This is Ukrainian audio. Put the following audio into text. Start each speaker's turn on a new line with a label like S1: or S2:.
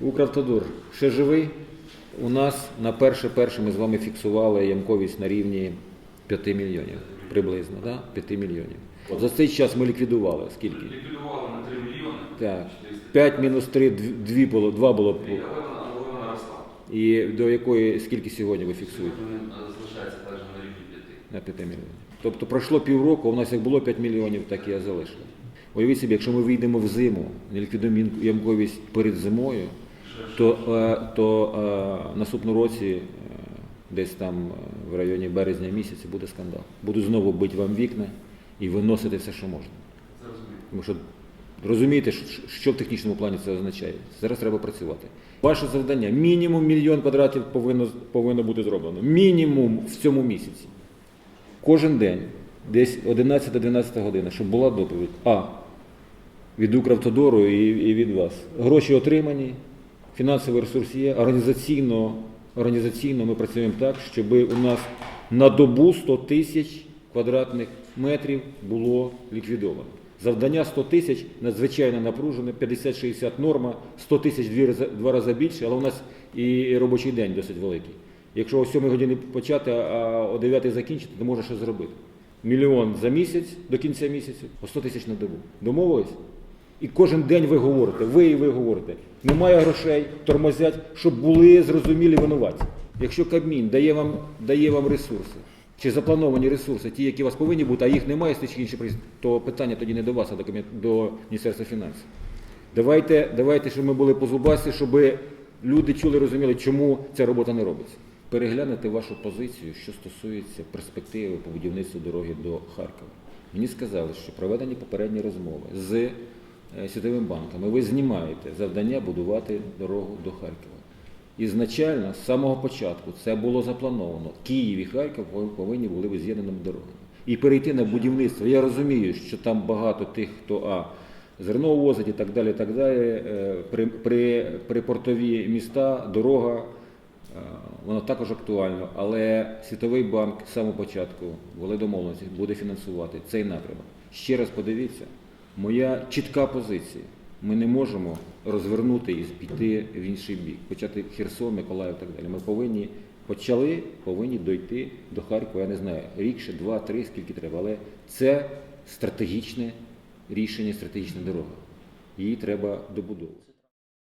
S1: Укравтодор ще живий. У нас на перше перше ми з вами фіксували ямковість на рівні 5 мільйонів приблизно, да? 5 мільйонів. За цей час ми ліквідували скільки?
S2: Ліквідували на 3 мільйони.
S1: Так. 5 мінус 3, 2 було, 2 було. І до якої скільки сьогодні ви фіксуєте?
S2: Е, на рівні 5.
S1: На 5 мільйонів. Тобто пройшло півроку, у нас як було 5 мільйонів, так і залишилось. Уявіть собі, якщо ми вийдемо в зиму, не ліквідуємо ямковість перед зимою, то, е, то е, наступному році, е, десь там в районі березня місяця, буде скандал. Будуть знову бити вам вікна і виносити все, що можна. Тому що розумієте, що- в технічному плані це означає. Зараз треба працювати. Ваше завдання мінімум мільйон квадратів повинно, повинно бути зроблено. Мінімум в цьому місяці. Кожен день, десь 11-12 година, щоб була доповідь. А. Від Укравтодору і від вас. Гроші отримані, фінансовий ресурс є. Організаційно, організаційно ми працюємо так, щоб у нас на добу 100 тисяч квадратних метрів було ліквідовано. Завдання 100 тисяч надзвичайно напружене, 50-60 норма, 100 тисяч два рази більше, але у нас і робочий день досить великий. Якщо о 7 годині почати, а о 9 закінчити, то можна щось зробити. Мільйон за місяць до кінця місяця, по 100 тисяч на добу. Домовились? І кожен день ви говорите, ви і ви говорите, немає грошей, тормозять, щоб були зрозумілі винуваті. Якщо Кабмін дає вам, дає вам ресурси, чи заплановані ресурси, ті, які у вас повинні бути, а їх немає, чи інших то питання тоді не до вас, а до, до Міністерства фінансів. Давайте, давайте, щоб ми були по зубасі, щоб люди чули, розуміли, чому ця робота не робиться. Переглянути вашу позицію, що стосується перспективи по будівництву дороги до Харкова. Мені сказали, що проведені попередні розмови з Світовим банком, і ви знімаєте завдання будувати дорогу до Харкова. Ізначально, з самого початку, це було заплановано. Київ і Харків повинні були бути з'єднаними дорогами. І перейти на будівництво. Я розумію, що там багато тих, хто а, зерно возить і так далі. так далі. Е, При, при, припортові міста, дорога, е, воно також актуально. Але Світовий банк з самого початку були домовленості, буде фінансувати цей напрямок. Ще раз подивіться, моя чітка позиція. Ми не можемо розвернути і піти в інший бік, почати Херсон, Миколаїв і так далі. Ми повинні почали, повинні дойти до Харкова. Я не знаю, рік ще два, три, скільки треба. Але це стратегічне рішення, стратегічна дорога. Її треба добудовувати.